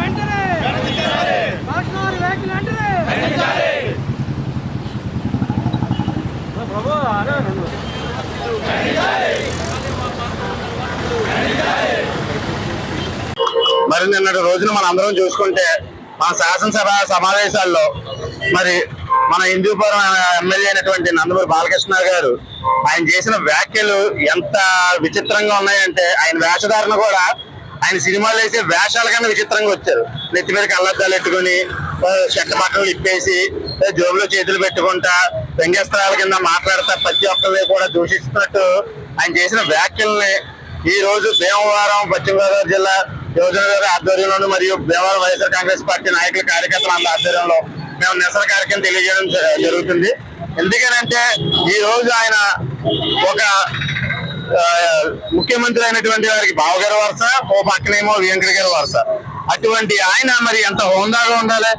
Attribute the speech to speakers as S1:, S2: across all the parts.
S1: వెంటనే!
S2: మరి నిన్నటి రోజున మన అందరం చూసుకుంటే మన శాసనసభ సమావేశాల్లో మరి మన హిందూపురం ఎమ్మెల్యే అయినటువంటి నందమూరి బాలకృష్ణ గారు ఆయన చేసిన వ్యాఖ్యలు ఎంత విచిత్రంగా ఉన్నాయంటే ఆయన వేషధారణ కూడా ఆయన సినిమాలు వేసే వేషాల కన్నా విచిత్రంగా వచ్చారు. నెత్తి మీద కళ్ళద్దాలు పెట్టుకుని చెట్ల చెట్ట బట్టలు ఇప్పేసి జోబులో చేతులు పెట్టుకుంటా వ్యంగ్యస్త్రాల కింద మాట్లాడతా ప్రతి ఒక్కరిని కూడా దూషిస్తున్నట్టు ఆయన చేసిన వ్యాఖ్యల్ని ఈ రోజు భీమవరం పశ్చిమ గోదావరి జిల్లా యువజన గారి ఆధ్వర్యంలోను మరియు భీమవరం వైఎస్ఆర్ కాంగ్రెస్ పార్టీ నాయకుల కార్యకర్తల ఆధ్వర్యంలో మేము నిరసన కార్యక్రమం తెలియజేయడం జ- జరుగుతుంది. ఎందుకనంటే ఈ రోజు ఆయన ఒక ముఖ్యమంత్రి అయినటువంటి వారికి బావగారు వరుస ఓ పక్కనేమో వెంకట గారి వరుస. అటువంటి ఆయన మరి ఎంత హోందాగా ఉండాలి?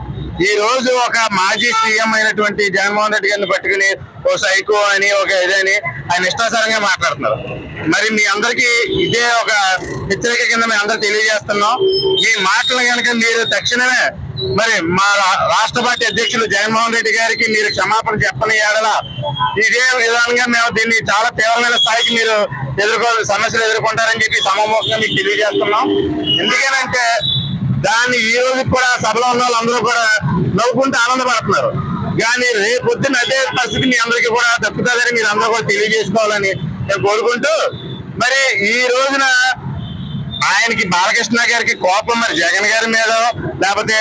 S2: ఈ రోజు ఒక మాజీ సీఎం అయినటువంటి జగన్మోహన్ రెడ్డి గారిని పట్టుకుని ఓ సైకో అని ఒక ఇదని ఆయన ఇష్టాసారంగా మాట్లాడుతున్నారు. మరి మీ అందరికీ ఇదే ఒక హెచ్చరిక కింద మేము అందరూ తెలియజేస్తున్నాం. ఈ మాటలు కనుక మీరు తక్షణమే మరి మా రా- రాష్ట్ర పార్టీ అధ్యక్షులు జగన్మోహన్ రెడ్డి గారికి మీరు క్షమాపణ చెప్పని ఏడల ఇదే విధానంగా మేము దీన్ని చాలా తీవ్రమైన స్థాయికి మీరు ఎదుర్కో సమస్యలు ఎదుర్కొంటారని చెప్పి సమమోహంగా మీకు తెలియజేస్తున్నాం. ఎందుకనంటే దాన్ని ఈ రోజు కూడా సభలో ఉన్న వాళ్ళందరూ కూడా నవ్వుకుంటూ ఆనందపడుతున్నారు. కానీ రేపొద్దున అదే పరిస్థితి మీ అందరికీ కూడా దక్కుతుందని మీరు అందరూ కూడా తెలియజేసుకోవాలని నేను కోరుకుంటూ మరి ఈ రోజున ఆయనకి బాలకృష్ణ గారికి కోపం మరి జగన్ గారి మీద లేకపోతే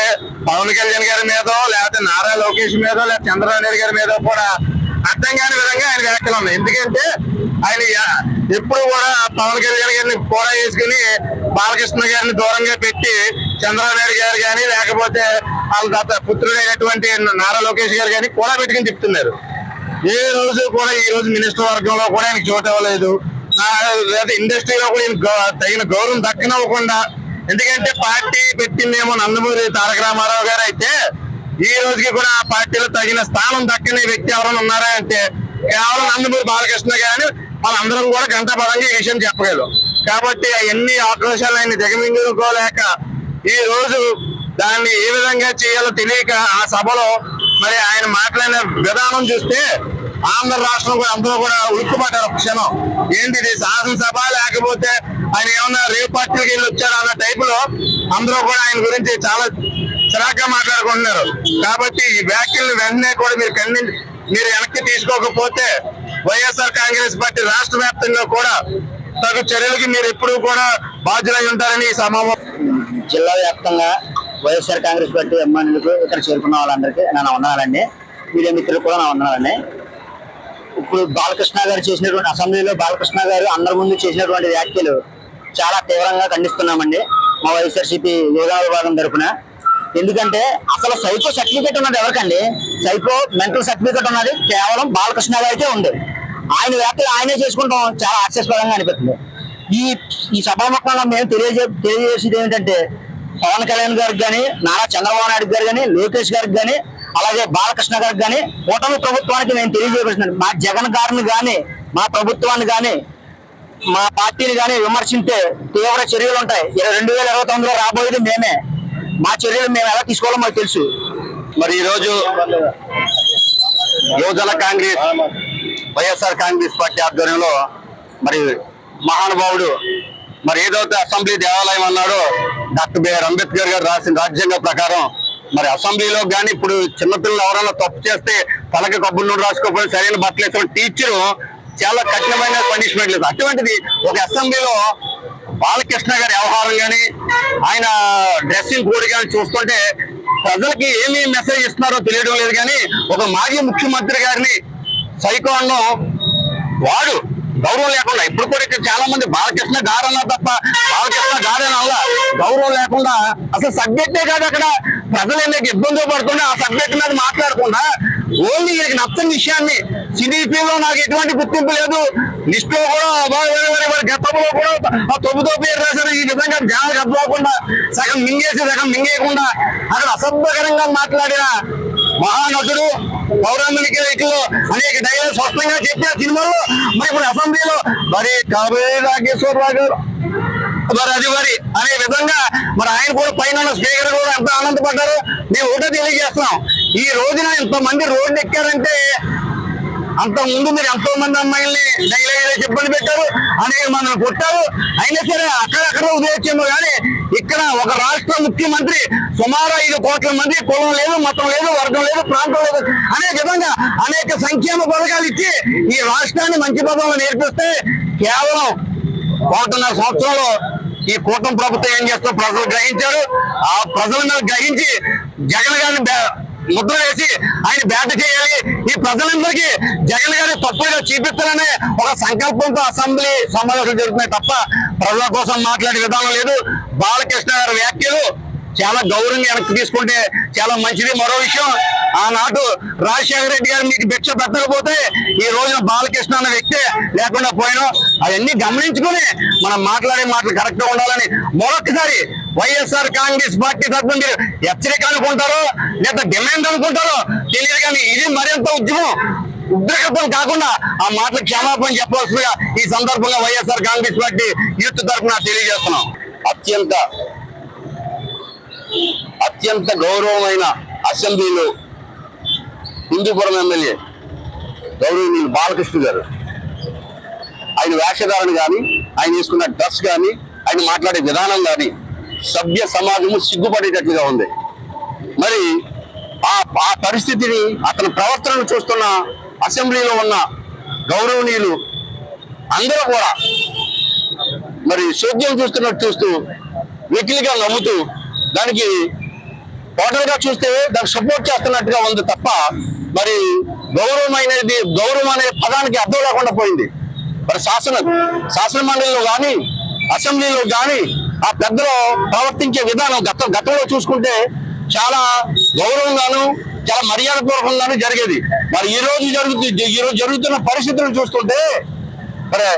S2: పవన్ కళ్యాణ్ గారి మీద లేకపోతే నారా లోకేష్ మీద లేకపోతే చంద్రబాబు నాయుడు గారి మీద కూడా అర్థం కాని విధంగా ఆయన వ్యాఖ్యలు ఉన్నాయి. ఎందుకంటే ఆయన ఎప్పుడు కూడా పవన్ కళ్యాణ్ గారిని కూడా వేసుకుని బాలకృష్ణ గారిని దూరంగా పెట్టి చంద్రబాబు నాయుడు గారు కానీ లేకపోతే వాళ్ళ తాత పుత్రుడైనటువంటి నారా లోకేష్ గారు కానీ కూడా పెట్టుకుని చెప్తున్నారు ఏ రోజు కూడా ఈ రోజు మినిస్టర్ వర్గంలో కూడా ఆయనకి చోటు ఇవ్వలేదు లేదా ఇండస్ట్రీలో కూడా తగిన గౌరవం దక్కనివ్వకుండా ఎందుకంటే పార్టీ పెట్టిందేమో నందమూరి తారక రామారావు గారు అయితే ఈ రోజుకి కూడా ఆ పార్టీలో తగిన స్థానం దక్కని వ్యక్తి ఎవరైనా ఉన్నారా అంటే కేవలం నందమూరి బాలకృష్ణ గారిని వాళ్ళందరం కూడా గంటపరంగా ఈ విషయం చెప్పగలం. కాబట్టి అవన్నీ ఆక్రోశాలు ఆయన దిగమింగుకోలేక ఈ రోజు దాన్ని ఏ విధంగా చేయాలో తెలియక ఆ సభలో మరి ఆయన మాట్లాడిన విధానం చూస్తే ఆంధ్ర రాష్ట్రం కూడా అందరూ కూడా ఉలుక్కుపడ్డారు ఒక క్షణం. ఏంటిది శాసనసభ లేకపోతే ఆయన ఏమన్నా రేపు పార్టీకి వెళ్ళి వచ్చారు అన్న టైప్లో అందరూ కూడా ఆయన గురించి చాలా చిరాగ్గా మాట్లాడుకుంటున్నారు. కాబట్టి ఈ వ్యాఖ్యలను వెంటనే కూడా మీరు కన్ని మీరు వెనక్కి తీసుకోకపోతే వైఎస్ఆర్ కాంగ్రెస్ పార్టీ రాష్ట్ర వ్యాప్తంగా కూడా తగు చర్యలకి మీరు ఎప్పుడు కూడా బాధ్యులై ఉంటారని ఈ సమావేశం.
S3: జిల్లా వ్యాప్తంగా వైఎస్ఆర్ కాంగ్రెస్ పార్టీ అభిమానులకు ఇక్కడ చేరుకున్న వాళ్ళందరికీ నా వందనాలండి. మీడియా మిత్రులు కూడా నా వందనాలండి. ఇప్పుడు బాలకృష్ణ గారు చేసినటువంటి అసెంబ్లీలో బాలకృష్ణ గారు అందరి ముందు చేసినటువంటి వ్యాఖ్యలు చాలా తీవ్రంగా ఖండిస్తున్నామండి మా వైఎస్ఆర్సీపీ యోగా విభాగం తరఫున ఎందుకంటే అసలు సైకో సర్టిఫికేట్ ఉన్నది ఎవరికండి? సైకో మెంటల్ సర్టిఫికేట్ ఉన్నది కేవలం బాలకృష్ణ గారికే ఉంది. ఆయన వ్యాఖ్యలు ఆయనే చేసుకుంటాం. చాలా ఆశ్చర్యపరంగా అనిపిస్తుంది. ఈ ఈ సభాముఖంలో మేము తెలియజే తెలియజేసేది ఏంటంటే పవన్ కళ్యాణ్ గారికి కానీ నారా చంద్రబాబు నాయుడు గారు కానీ లోకేష్ గారికి కానీ అలాగే బాలకృష్ణ గారికి కానీ కూటమి ప్రభుత్వానికి మేము తెలియజేస్తున్నాం మా జగన్ గారిని కానీ మా ప్రభుత్వాన్ని కానీ మా పార్టీని కానీ విమర్శింటే తీవ్ర చర్యలు ఉంటాయి. ఇరవై రెండు వేల ఇరవై తొమ్మిదిలో రాబోయేది మేమే. మా చర్యలు మేము ఎలా తీసుకోవాలో మాకు తెలుసు.
S2: మరి ఈరోజు యువజన కాంగ్రెస్ వైఎస్ఆర్ కాంగ్రెస్ పార్టీ ఆధ్వర్యంలో మరి మహానుభావుడు మరి ఏదైతే అసెంబ్లీ దేవాలయం అన్నాడో డాక్టర్ బిఆర్ అంబేద్కర్ గారు రాసిన రాజ్యాంగ ప్రకారం మరి అసెంబ్లీలో కానీ ఇప్పుడు చిన్నపిల్లలు ఎవరైనా తప్పు చేస్తే తలకి కొబ్బరి నూనె రాసుకోకపోతే సరైన బట్టలు వేసిన టీచరు చాలా కఠినమైన పనిష్మెంట్ లేదు. అటువంటిది ఒక అసెంబ్లీలో బాలకృష్ణ గారి వ్యవహారం కానీ ఆయన డ్రెస్సింగ్ కోడ్ కానీ చూస్తుంటే ప్రజలకి ఏమి మెసేజ్ ఇస్తున్నారో తెలియడం లేదు కానీ ఒక మాజీ ముఖ్యమంత్రి గారిని సైకో వాడు గౌరవం లేకుండా ఇప్పుడు కూడా ఇక్కడ చాలా మంది బాలకృష్ణ గారన్నా తప్ప బాలకృష్ణ గారని అలా? గౌరవం లేకుండా అసలు సబ్జెక్టే కాదు అక్కడ. ప్రజలు ఎందుకు ఇబ్బందులు పడుతుంటే ఆ సబ్జెక్ట్ మీద మాట్లాడకుండా ఓన్లీ వీరికి నచ్చని విషయాన్ని సిడిపిలో నాకు ఎటువంటి గుర్తింపు లేదు. లిస్ట్లో కూడా గతంలో కూడా ఆ తొమ్మిదో పేరు రాశారు. ఈ విధంగా జనాలకు అర్థమవకుండా సగం మింగేసి సగం మింగేయకుండా అక్కడ అసభ్యకరంగా మాట్లాడిన మహానటుడు పౌరాణిక రైతులు అనేక డైలాగ్ స్పష్టంగా చెప్పిన సినిమాలో మరి ఇప్పుడు అసెంబ్లీలో మరి కాబోయే నాగేశ్వరరావు గారు
S4: మరి అది మరి అనే విధంగా మరి ఆయన కూడా పైన ఉన్న స్పీకర్ కూడా ఎంత ఆనందపడ్డారు. మేము ఒకటే తెలియజేస్తున్నాం. ఈ రోజున ఇంతమంది రోడ్డు ఎక్కారంటే అంత ముందు మీరు ఎంతో మంది అమ్మాయిల్ని డైలీ ఇబ్బంది పెట్టారు. అనేక మనల్ని కొట్టారు. అయినా సరే అక్కడక్కడ ఉదయించాము కానీ ఇక్కడ ఒక రాష్ట్ర ముఖ్యమంత్రి సుమారు ఐదు కోట్ల మంది కులం లేదు మతం లేదు వర్గం లేదు ప్రాంతం లేదు. అనే విధంగా అనేక సంక్షేమ పథకాలు ఇచ్చి ఈ రాష్ట్రాన్ని మంచి పదంలో నేర్పిస్తే కేవలం ఒకటిన్నర సంవత్సరంలో ఈ కూటమి ప్రభుత్వం ఏం చేస్తుందో ప్రజలు గ్రహించారు. ఆ ప్రజల మీద గ్రహించి జగన్ గారిని ముద్ర వేసి ఆయన బ్యాట్ చేయాలి. ఈ ప్రజలందరికీ జగన్ గారి తప్పుగా చూపిస్తారనే ఒక సంకల్పంతో అసెంబ్లీ సమావేశాలు జరుగుతున్నాయి తప్ప ప్రజల కోసం మాట్లాడే విధానం లేదు. బాలకృష్ణ గారి వ్యాఖ్యలు చాలా గౌరవంగా వెనక్కి తీసుకుంటే చాలా మంచిది. మరో విషయం ఆనాడు రాజశేఖర రెడ్డి గారు మీకు భిక్ష పెట్టకపోతే ఈ రోజున బాలకృష్ణ అన్న వ్యక్తే లేకుండా పోయినా. అవన్నీ గమనించుకుని మనం మాట్లాడే మాటలు కరెక్ట్గా ఉండాలని మరొకసారి వైఎస్ఆర్ కాంగ్రెస్ పార్టీ తరఫున మీరు హెచ్చరిక అనుకుంటారో లేదా డిమాండ్ అనుకుంటారో తెలియదు కానీ ఇది మరింత ఉద్యమం ఉద్రేకత్వం కాకుండా ఆ మాటలు క్షమాపణ చెప్పవలసిందిగా ఈ సందర్భంగా వైఎస్ఆర్ కాంగ్రెస్ పార్టీ యూత్ తరఫున తెలియజేస్తున్నాం. అత్యంత అత్యంత గౌరవమైన అసెంబ్లీలో హిందూపురం ఎమ్మెల్యే గౌరవనీయులు బాలకృష్ణ గారు. ఆయన వేషధారణ కానీ ఆయన వేసుకున్న డ్రెస్ కానీ ఆయన మాట్లాడే విధానం కానీ సభ్య సమాజము సిగ్గుపడేటట్లుగా ఉంది. మరి ఆ ఆ పరిస్థితిని అతని ప్రవర్తనను చూస్తున్న అసెంబ్లీలో ఉన్న గౌరవనీయులు అందరూ కూడా మరి సేద్యం చూస్తున్నట్టు చూస్తూ వెకిలిగా నవ్వుతూ దానికి టోటల్గా చూస్తే దానికి సపోర్ట్ చేస్తున్నట్టుగా ఉంది తప్ప మరి గౌరవం అనేది గౌరవం అనే పదానికి అర్థం లేకుండా పోయింది. మరి శాసన శాసన మండలిలో కానీ అసెంబ్లీలో కానీ ఆ పెద్దలు ప్రవర్తించే విధానం గత గతంలో చూసుకుంటే చాలా గౌరవంగాను చాలా మర్యాదపూర్వకంగాను జరిగేది. మరి ఈ రోజు జరుగుతుంది ఈ రోజు జరుగుతున్న పరిస్థితులను చూస్తుంటే మరి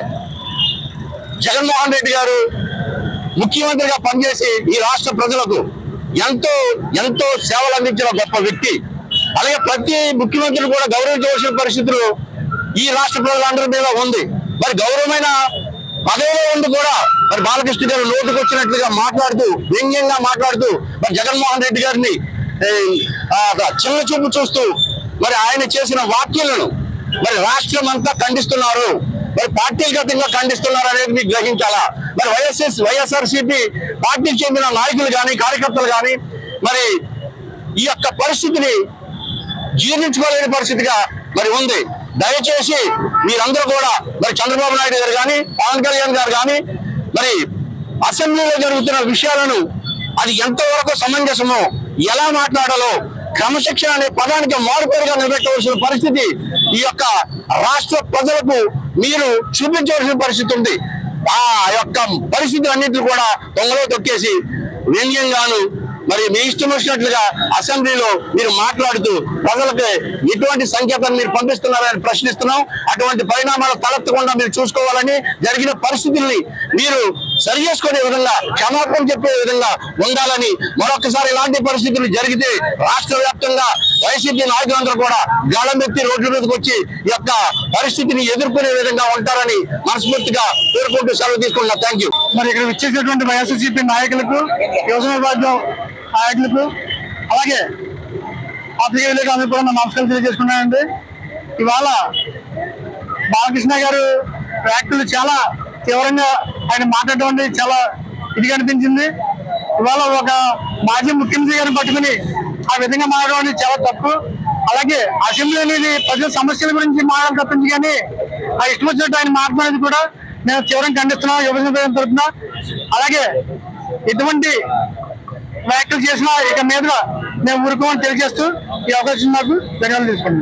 S4: జగన్మోహన్ రెడ్డి గారు ముఖ్యమంత్రిగా పనిచేసి ఈ రాష్ట్ర ప్రజలకు ఎంతో ఎంతో సేవలు అందించిన గొప్ప వ్యక్తి. అలాగే ప్రతి ముఖ్యమంత్రిని కూడా గౌరవించవలసిన పరిస్థితులు ఈ రాష్ట్ర ప్రజలందరి మీద ఉంది. మరి గౌరవమైన పదవిలో ఉండి కూడా మరి బాలకృష్ణ గారు నోటుకు వచ్చినట్లుగా మాట్లాడుతూ వ్యంగ్యంగా మాట్లాడుతూ మరి జగన్మోహన్ రెడ్డి గారిని చిన్న చూపు చూస్తూ మరి ఆయన చేసిన వ్యాఖ్యలను మరి రాష్ట్రం అంతా ఖండిస్తున్నారు. మరి పార్టీగతంగా ఖండిస్తున్నారు అనేది మీకు గ్రహించాలా? మరి వైఎస్ఎస్ వైఎస్ఆర్సీపీ పార్టీకి చెందిన నాయకులు కానీ కార్యకర్తలు కానీ మరి ఈ యొక్క పరిస్థితిని జీర్ణించుకోలేని పరిస్థితిగా మరి ఉంది. దయచేసి మీరందరూ కూడా మరి చంద్రబాబు నాయుడు గారు కానీ పవన్ కళ్యాణ్ గారు కానీ మరి అసెంబ్లీలో జరుగుతున్న విషయాలను అది ఎంతవరకు సమంజసమో ఎలా మాట్లాడాలో క్రమశిక్షణ అనే పదానికి మారుపేరుగా నిలబెట్టవలసిన పరిస్థితి ఈ యొక్క రాష్ట్ర ప్రజలకు మీరు చూపించవలసిన పరిస్థితి ఉంది. ఆ యొక్క పరిస్థితులన్నింటినీ కూడా దొంగలో తొక్కేసి వ్యంగ్యంగాను మరి మీ ఇష్టం వచ్చినట్లుగా అసెంబ్లీలో మీరు మాట్లాడుతూ ప్రజలకు ఎటువంటి సంకేతాన్ని మీరు పంపిస్తున్నారని ప్రశ్నిస్తున్నాం. అటువంటి పరిణామాలు తలెత్తకుండా మీరు చూసుకోవాలని జరిగిన పరిస్థితుల్ని మీరు సరి చేసుకునే విధంగా క్షమాపణ చెప్పే విధంగా ఉండాలని మరొకసారి ఇలాంటి పరిస్థితులు జరిగితే రాష్ట్ర వ్యాప్తంగా వైసీపీ నాయకులందరూ కూడా గాళమెత్తి రోడ్ల మీదకి వచ్చి ఈ యొక్క పరిస్థితిని ఎదుర్కొనే విధంగా ఉంటారని మనస్ఫూర్తిగా పేర్కొంటూ సెలవు తీసుకుంటున్నా. థ్యాంక్ యూ
S5: మరి ఇక్కడ విచ్చేసినటువంటి వైఎస్ఆర్సీపీ నాయకులకు యువజన విభాగం నాయకులకు అలాగే పాత్రికేయులకు అందరూ కూడా నమస్కారం తెలియజేసుకున్నానండి ఇవాళ బాలకృష్ణ గారు వ్యాఖ్యలు చాలా తీవ్రంగా ఆయన మాట్లాడటం చాలా ఇది అనిపించింది. ఇవాళ ఒక మాజీ ముఖ్యమంత్రి గారిని పట్టుకుని ఆ విధంగా మారడం అనేది చాలా తప్పు. అలాగే అసెంబ్లీ అనేది ప్రజల సమస్యల గురించి మాట్లాడాలి తప్పింది కానీ ఆ ఇష్టం వచ్చినట్టు ఆయన మాట్లాడేది కూడా మేము తీవ్రంగా ఖండిస్తున్నాం యువజన విభాగం తరఫున అలాగే ఎటువంటి వ్యాఖ్యలు చేసినా ఇక మీద మేము ఊరుకోమని తెలియజేస్తూ ఈ అవకాశం నాకు ధన్యవాదాలు తీసుకున్నాం